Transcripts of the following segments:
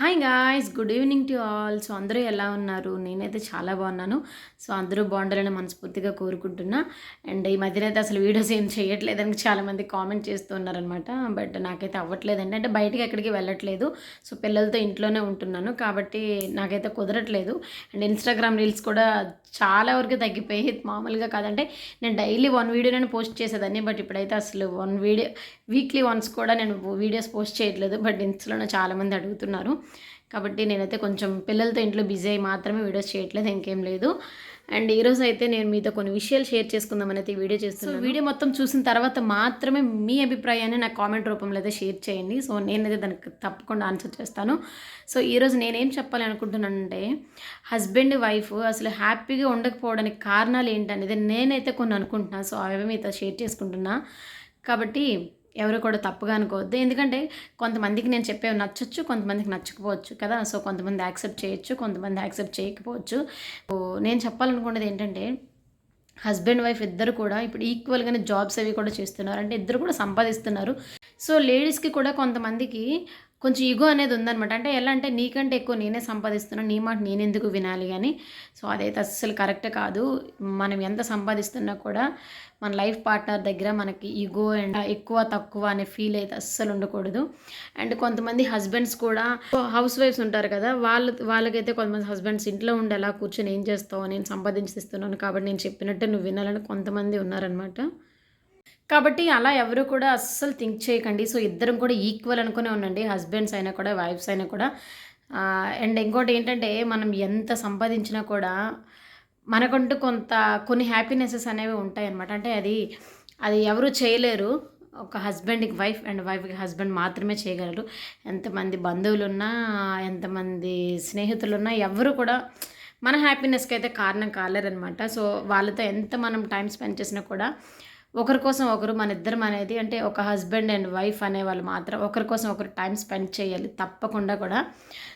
Hi guys good evening to all so అందరూ ఎలా ఉన్నారు? నేనైతే చాలా బాగున్నాను. సో అందరూ బాగుండాలని మనస్ఫూర్తిగా కోరుకుంటున్నా. అండ్ ఈ మధ్యన అయితే అసలు వీడియోస్ ఏం చేయట్లేదని చాలామంది కామెంట్ చేస్తూ ఉన్నారనమాట బట్ నాకైతే అవ్వట్లేదండి. అంటే బయటికి ఎక్కడికి వెళ్ళట్లేదు. సో పిల్లలతో ఇంట్లోనే ఉంటున్నాను. కాబట్టి నాకైతే కుదరట్లేదు. అండ్ ఇన్స్టాగ్రామ్ రీల్స్ కూడా చాలా వరకు తగ్గిపోయి మామూలుగా కాదంటే నేను డైలీ వన్ వీడియో నేను పోస్ట్ చేసేదాన్ని. బట్ ఇప్పుడైతే అసలు వన్ వీడియో వీక్లీ వన్స్ కూడా నేను వీడియోస్ పోస్ట్ చేయట్లేదు. బట్ ఇన్స్టాలో చాలామంది అడుగుతున్నారు. కాబట్టి నేనైతే కొంచెం పిల్లలతో ఇంట్లో బిజీ అయి మాత్రమే వీడియోస్ చేయట్లేదు ఇంకేం లేదు. అండ్ ఈరోజు అయితే నేను మీతో కొన్ని విషయాలు షేర్ చేసుకుందామని అయితే వీడియో చేస్తున్నాను. వీడియో మొత్తం చూసిన తర్వాత మాత్రమే మీ అభిప్రాయాన్ని నాకు కామెంట్ రూపంలో అయితే షేర్ చేయండి. సో నేనైతే దానికి తప్పకుండా ఆన్సర్ చేస్తాను. సో ఈరోజు నేనేం చెప్పాలి అనుకుంటున్నానంటే హస్బెండ్ వైఫ్ అసలు హ్యాపీగా ఉండకపోవడానికి కారణాలు ఏంటనేది నేనైతే కొన్ని అనుకుంటున్నాను సో అవి మీతో షేర్ చేసుకుంటున్నా. కాబట్టి ఎవరు కూడా తప్పుగా అనుకోవద్దు. ఎందుకంటే కొంతమందికి నేను చెప్పేవి నచ్చచ్చు కొంతమందికి నచ్చకపోవచ్చు కదా. సో కొంతమంది యాక్సెప్ట్ చేయొచ్చు కొంతమంది యాక్సెప్ట్ చేయకపోవచ్చు. సో నేను చెప్పాలనుకున్నది ఏంటంటే హస్బెండ్ వైఫ్ ఇద్దరు కూడా ఇప్పుడు ఈక్వల్గానే జాబ్స్ అవి కూడా చేస్తున్నారు. అంటే ఇద్దరు కూడా సంపాదిస్తున్నారు. సో లేడీస్కి కూడా కొంతమందికి కొంచెం ఈగో అనేది ఉందనమాట అంటే ఎలా అంటే నీకంటే ఎక్కువ నేనే సంపాదిస్తున్నాను నీ మాట నేను ఎందుకు వినాలి అని. సో అదైతే అస్సలు కరెక్ట్ కాదు. మనం ఎంత సంపాదిస్తున్నా కూడా మన లైఫ్ పార్ట్నర్ దగ్గర మనకి ఈగో అండ్ ఎక్కువ తక్కువ అనే ఫీల్ అయితే అస్సలు ఉండకూడదు. అండ్ కొంతమంది హస్బెండ్స్ కూడా హౌస్ వైఫ్స్ ఉంటారు కదా వాళ్ళు వాళ్ళకైతే కొంతమంది హస్బెండ్స్ ఇంట్లో ఉండి కూర్చొని ఏం చేస్తావు? నేను సంపాదించిస్తున్నాను కాబట్టి నేను చెప్పినట్టు నువ్వు వినాలని కొంతమంది ఉన్నారనమాట కాబట్టి అలా ఎవరు కూడా అస్సలు థింక్ చేయకండి. సో ఇద్దరం కూడా ఈక్వల్ అనుకునే ఉండండి. హస్బెండ్స్ అయినా కూడా వైఫ్స్ అయినా కూడా. అండ్ ఇంకోటి ఏంటంటే మనం ఎంత సంపాదించినా కూడా మనకంటూ కొంత కొన్ని హ్యాపీనెసెస్ అనేవి ఉంటాయి అనమాట అంటే అది అది ఎవరు చేయలేరు. ఒక హస్బెండ్కి వైఫ్ అండ్ వైఫ్కి హస్బెండ్ మాత్రమే చేయగలరు. ఎంతమంది బంధువులు ఉన్నా ఎంతమంది స్నేహితులు ఉన్నా ఎవరు కూడా మన హ్యాపీనెస్కి అయితే కారణం కాలేరనమాట సో వాళ్ళతో ఎంత మనం టైం స్పెండ్ చేసినా కూడా ఒకరి కోసం ఒకరు మన ఇద్దరం అనేది అంటే ఒక హస్బెండ్ అండ్ వైఫ్ అనే వాళ్ళు మాత్రం ఒకరి కోసం ఒకరు టైం స్పెండ్ చేయాలి తప్పకుండా కూడా.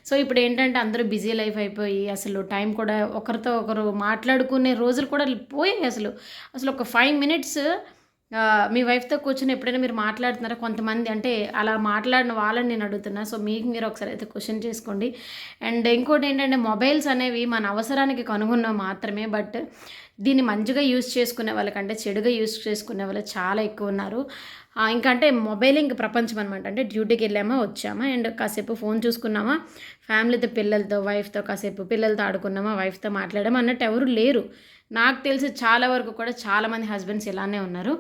సో ఇప్పుడు ఏంటంటే అందరూ బిజీ లైఫ్ అయిపోయి అసలు టైం కూడా ఒకరితో ఒకరు మాట్లాడుకునే రోజులు కూడా పోయాయి అసలు. అసలు ఒక ఫైవ్ మినిట్స్ మీ వైఫ్తో కూర్చొని ఎప్పుడైనా మీరు మాట్లాడుతున్నారా? కొంతమంది అంటే అలా మాట్లాడిన వాళ్ళని నేను అడుగుతున్నా. సో మీకు మీరు ఒకసారి అయితే క్వశ్చన్ చేసుకోండి. అండ్ ఇంకోటి ఏంటంటే మొబైల్స్ అనేవి మన అవసరానికి కనుగొన్నాం మాత్రమే బట్ దీన్ని మంచిగా యూజ్ చేసుకునే వాళ్ళకంటే చెడుగా యూజ్ చేసుకునే వాళ్ళు చాలా ఎక్కువ ఉన్నారు. ఇంకా అంటే మొబైల్ ఇంక ప్రపంచం అనమాట అంటే డ్యూటీకి వెళ్ళామా వచ్చామా? అండ్ కాసేపు ఫోన్ చూసుకున్నామా? ఫ్యామిలీతో పిల్లలతో వైఫ్తో కాసేపు పిల్లలతో ఆడుకున్నామా వైఫ్తో మాట్లాడామా? అన్నట్టు ఎవరు లేరు. నాకు తెలిసి చాలా వరకు కూడా చాలామంది హస్బెండ్స్ ఇలానే ఉన్నారు.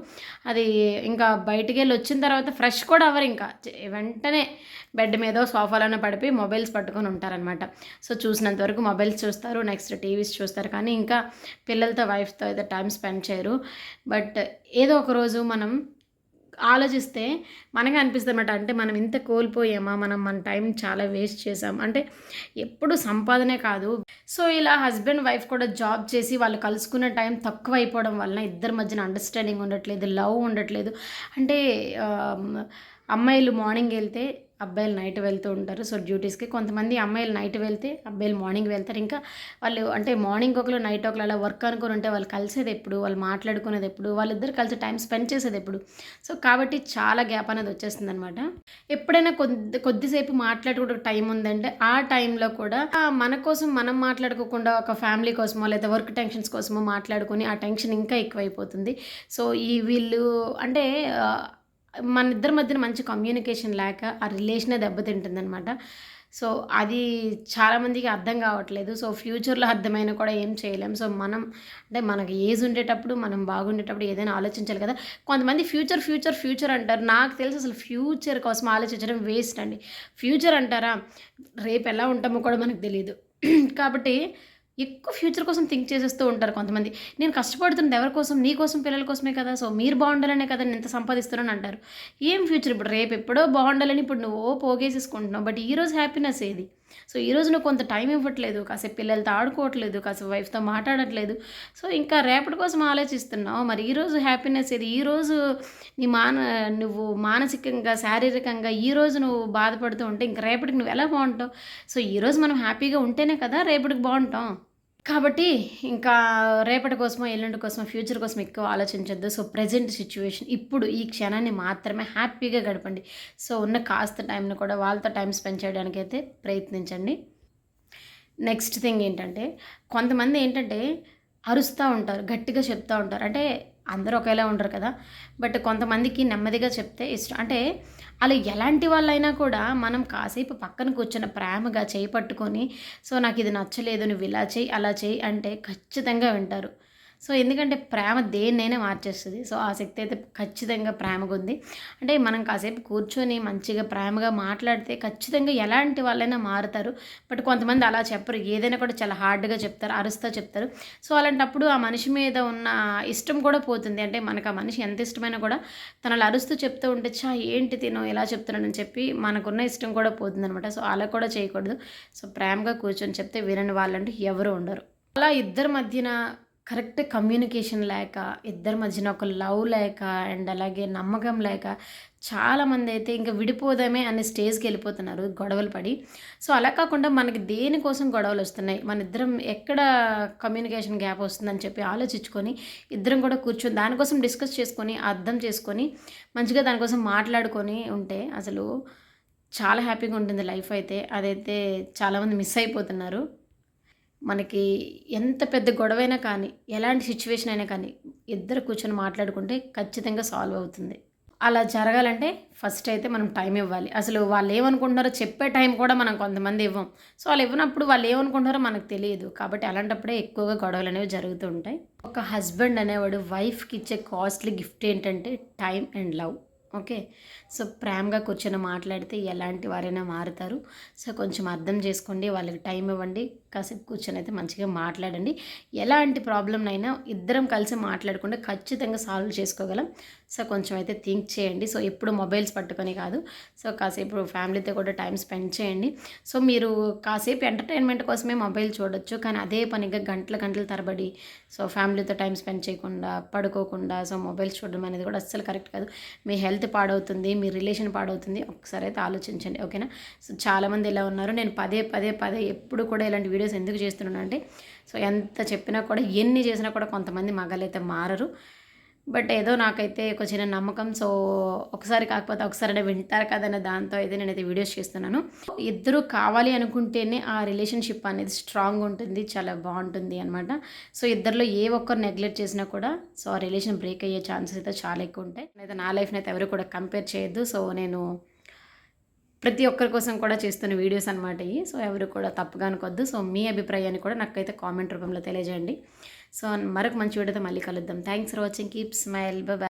అది ఇంకా బయటికి వెళ్ళి వచ్చిన తర్వాత ఫ్రెష్ కూడా అవ్వరు ఇంకా. వెంటనే బెడ్ మీద సోఫాలోనే పడిపోయి మొబైల్స్ పట్టుకొని ఉంటారనమాట సో చూసినంత వరకు మొబైల్స్ చూస్తారు నెక్స్ట్ టీవీస్ చూస్తారు. కానీ ఇంకా పిల్లలతో వైఫ్తో అయితే టైం స్పెండ్ చేయరు. బట్ ఏదో ఒక రోజు మనం ఆలోచిస్తే మనకే అనిపిస్తుంది అనమాట అంటే మనం ఇంత కోల్పోయామా? మనం మన టైం చాలా వేస్ట్ చేసాం అంటే ఎప్పుడు సంపాదనే కాదు. సో ఇలా హస్బెండ్ వైఫ్ కూడా జాబ్ చేసి వాళ్ళు కలుసుకునే టైం తక్కువ అయిపోవడం వలన ఇద్దరి మధ్యన అండర్స్టాండింగ్ ఉండట్లేదు లవ్ ఉండట్లేదు. అంటే అమ్మాయిలు మార్నింగ్ వెళ్తే అబ్బాయిలు నైట్ వెళ్తూ ఉంటారు. సో డ్యూటీస్కి కొంతమంది అమ్మాయిలు నైట్ వెళ్తే అబ్బాయిలు మార్నింగ్ వెళ్తారు. ఇంకా వాళ్ళు అంటే మార్నింగ్ ఒకరు నైట్ ఒకరు అలా వర్క్ అనుకుని ఉంటే వాళ్ళు కలిసేది ఎప్పుడు వాళ్ళు మాట్లాడుకునేది ఎప్పుడు వాళ్ళిద్దరు కలిసి టైం స్పెండ్ చేసేది ఎప్పుడు. సో కాబట్టి చాలా గ్యాప్ అనేది వచ్చేస్తుంది అనమాట ఎప్పుడైనా కొద్ది కొద్దిసేపు మాట్లాడుకుంటే టైం ఉందంటే ఆ టైంలో కూడా మన కోసం మనం మాట్లాడుకోకుండా ఒక ఫ్యామిలీ కోసమో లేదా వర్క్ టెన్షన్స్ కోసమో మాట్లాడుకొని ఆ టెన్షన్ ఇంకా ఎక్కువైపోతుంది. సో ఈ వీళ్ళు అంటే మన ఇద్దరి మధ్యన మంచి కమ్యూనికేషన్ లేక ఆ రిలేషనే దెబ్బతింటుందనమాట సో అది చాలామందికి అర్థం కావట్లేదు. సో ఫ్యూచర్లో అర్థమైన కూడా ఏం చేయలేం. సో మనం అంటే మనకి ఏజ్ ఉండేటప్పుడు మనం బాగుండేటప్పుడు ఏదైనా ఆలోచించాలి కదా. కొంతమంది ఫ్యూచర్ ఫ్యూచర్ ఫ్యూచర్ అంటారు. నాకు తెలిసి అసలు ఫ్యూచర్ కోసం ఆలోచించడం వేస్ట్ అండి. ఫ్యూచర్ అంటారా? రేపు ఎలా ఉంటామో కూడా మనకు తెలియదు కాబట్టి ఎక్కువ ఫ్యూచర్ కోసం థింక్ చేసేస్తూ ఉంటారు కొంతమంది. నేను కష్టపడుతున్నది ఎవరి కోసం? నీ కోసం పిల్లల కోసమే కదా. సో మీరు బాగుండాలనే కదా నేను ఎంత సంపాదిస్తున్నాను అంటారు. ఏం ఫ్యూచర్ ఇప్పుడు? రేపు ఎప్పుడో బాగుండాలని ఇప్పుడు నువ్వు పోగేసేసుకుంటున్నావు. బట్ ఈరోజు హ్యాపీనెస్ ఏది? సో ఈరోజు నువ్వు కొంత టైం ఇవ్వట్లేదు కాసేపు పిల్లలతో ఆడుకోవట్లేదు కాసేపు వైఫ్తో మాట్లాడట్లేదు. సో ఇంకా రేపటి కోసం ఆలోచిస్తున్నావు. మరి ఈరోజు హ్యాపీనెస్ ఇది ఈరోజు నీ మాన నువ్వు మానసికంగా శారీరకంగా ఈరోజు నువ్వు బాధపడుతూ ఉంటే ఇంకా రేపటికి నువ్వు ఎలా బాగుంటావు? సో ఈరోజు మనం హ్యాపీగా ఉంటేనే కదా రేపటికి బాగుంటాం. కాబట్టి ఇంకా రేపటి కోసమో ఎల్లుండి కోసమో ఫ్యూచర్ కోసం ఎక్కువ ఆలోచించొద్దు. సో ప్రజెంట్ సిచ్యువేషన్ ఇప్పుడు ఈ క్షణాన్ని మాత్రమే హ్యాపీగా గడపండి. సో ఉన్న కాస్త టైంని కూడా వాళ్ళతో టైం స్పెండ్ చేయడానికి అయితే ప్రయత్నించండి. నెక్స్ట్ థింగ్ ఏంటంటే కొంతమంది ఏంటంటే అరుస్తూ ఉంటారు గట్టిగా చెప్తూ ఉంటారు. అంటే అందరూ ఒకేలా ఉండరు కదా. బట్ కొంతమందికి నెమ్మదిగా చెప్తే ఇష్టం. అంటే అలా ఎలాంటి వాళ్ళైనా కూడా మనం కాసేపు పక్కన కూర్చున్న ప్రేమగా చేయి పట్టుకొని సో నాకు ఇది నచ్చలేదు నువ్వు ఇలా చేయి అలా చేయి అంటే ఖచ్చితంగా వింటారు. సో ఎందుకంటే ప్రేమ దేన్నైనా మార్చేస్తుంది. సో ఆ శక్తి అయితే ఖచ్చితంగా ప్రేమగా ఉంది. అంటే మనం కాసేపు కూర్చొని మంచిగా ప్రేమగా మాట్లాడితే ఖచ్చితంగా ఎలాంటి వాళ్ళైనా మారుతారు. బట్ కొంతమంది అలా చెప్పరు. ఏదైనా కూడా చాలా హార్డ్గా చెప్తారు అరుస్తా చెప్తారు. సో అలాంటప్పుడు ఆ మనిషి మీద ఉన్న ఇష్టం కూడా పోతుంది. అంటే మనకు ఆ మనిషి ఎంత ఇష్టమైనా కూడా తనలు అరుస్తూ చెప్తూ ఉంటే చా ఏంటి తినో ఎలా చెప్తున్నానని చెప్పి మనకున్న ఇష్టం కూడా పోతుంది అనమాట సో అలా కూడా చేయకూడదు. సో ప్రేమగా కూర్చొని చెప్తే వినని వాళ్ళంటూ ఎవరు ఉండరు. అలా ఇద్దరి మధ్యన కరెక్ట్ కమ్యూనికేషన్ లేక ఇద్దరి మధ్యన ఒక లవ్ లేక అండ్ అలాగే నమ్మకం లేక చాలామంది అయితే ఇంకా విడిపోదామే అనే స్టేజ్కి వెళ్ళిపోతున్నారు గొడవలు పడి. సో అలా కాకుండా మనకి దేనికోసం గొడవలు వస్తున్నాయి? మన ఇద్దరం ఎక్కడ కమ్యూనికేషన్ గ్యాప్ వస్తుందని చెప్పి ఆలోచించుకొని ఇద్దరం కూడా కూర్చొని దానికోసం డిస్కస్ చేసుకొని అర్థం చేసుకొని మంచిగా దానికోసం మాట్లాడుకొని ఉంటే అసలు చాలా హ్యాపీగా ఉంటుంది లైఫ్ అయితే. అదైతే చాలామంది మిస్ అయిపోతున్నారు. మనకి ఎంత పెద్ద గొడవైనా కానీ ఎలాంటి సిచ్యువేషన్ అయినా కానీ ఇద్దరు కూర్చొని మాట్లాడుకుంటే ఖచ్చితంగా సాల్వ్ అవుతుంది. అలా జరగాలంటే ఫస్ట్ అయితే మనం టైం ఇవ్వాలి. అసలు వాళ్ళు ఏమనుకుంటున్నారో చెప్పే టైం కూడా మనం కొంతమంది ఇవ్వం. సో వాళ్ళు ఇవ్వనప్పుడు వాళ్ళు ఏమనుకుంటున్నారో మనకు తెలియదు. కాబట్టి అలాంటప్పుడే ఎక్కువగా గొడవలు అనేవి జరుగుతూ ఉంటాయి. ఒక హస్బెండ్ అనేవాడు వైఫ్కి ఇచ్చే కాస్ట్లీ గిఫ్ట్ ఏంటంటే time and love okay so ప్రేమగా కూర్చొని మాట్లాడితే ఎలాంటి వారైనా మారుతారు. సో కొంచెం అర్థం చేసుకోండి వాళ్ళకి టైం ఇవ్వండి. కాసేపు కూర్చొని అయితే మంచిగా మాట్లాడండి. ఎలాంటి ప్రాబ్లంనైనా ఇద్దరం కలిసి మాట్లాడకుండా ఖచ్చితంగా సాల్వ్ చేసుకోగలం. సో కొంచెం అయితే థింక్ చేయండి. సో ఎప్పుడు మొబైల్స్ పట్టుకొని కాదు. సో కాసేపు ఫ్యామిలీతో కూడా టైం స్పెండ్ చేయండి. సో మీరు కాసేపు ఎంటర్టైన్మెంట్ కోసమే మొబైల్ చూడొచ్చు. కానీ అదే పనిగా గంటల గంటల తరబడి సో ఫ్యామిలీతో టైం స్పెండ్ చేయకుండా పడుకోకుండా సో మొబైల్స్ చూడడం అనేది కూడా అస్సలు కరెక్ట్ కాదు. మీ హెల్త్ పాడవుతుంది మీ రిలేషన్ పాడవుతుంది. ఒకసారి అయితే ఆలోచించండి. ఓకేనా? సో చాలామంది ఇలా ఉన్నారు. నేను పదే పదే పదే ఎప్పుడు కూడా ఇలాంటి వీడియో వీడియోస్ ఎందుకు చేస్తున్నాను అంటే సో ఎంత చెప్పినా కూడా ఎన్ని చేసినా కూడా కొంతమంది మగలైతే మారరు. బట్ ఏదో నాకైతే ఒక చిన్న నమ్మకం సో ఒకసారి కాకపోతే ఒకసారి వింటారు కదనే దాంతో అయితే నేనైతే వీడియోస్ చేస్తున్నాను. ఇద్దరు కావాలి అనుకుంటేనే ఆ రిలేషన్షిప్ అనేది స్ట్రాంగ్ ఉంటుంది చాలా బాగుంటుంది అనమాట సో ఇద్దరిలో ఏ ఒక్కరు నెగ్లెక్ట్ చేసినా కూడా సో ఆ రిలేషన్ బ్రేక్ అయ్యే ఛాన్సెస్ అయితే చాలా ఎక్కువ ఉంటాయి. అయితే నా లైఫ్ని అయితే ఎవరు కూడా కంపేర్ చేయొద్దు. సో నేను ప్రతి ఒక్కరి కోసం కూడా చేస్తున్న వీడియోస్ అనమాట ఇవి. సో ఎవరు కూడా తప్పుగా అనుకోవద్దు. సో మీ అభిప్రాయాన్ని కూడా నాకైతే కామెంట్ రూపంలో తెలియజేయండి. సో మరొక మంచి వీడియోతో మళ్ళీ కలుద్దాం. Thanks for watching keep smile bye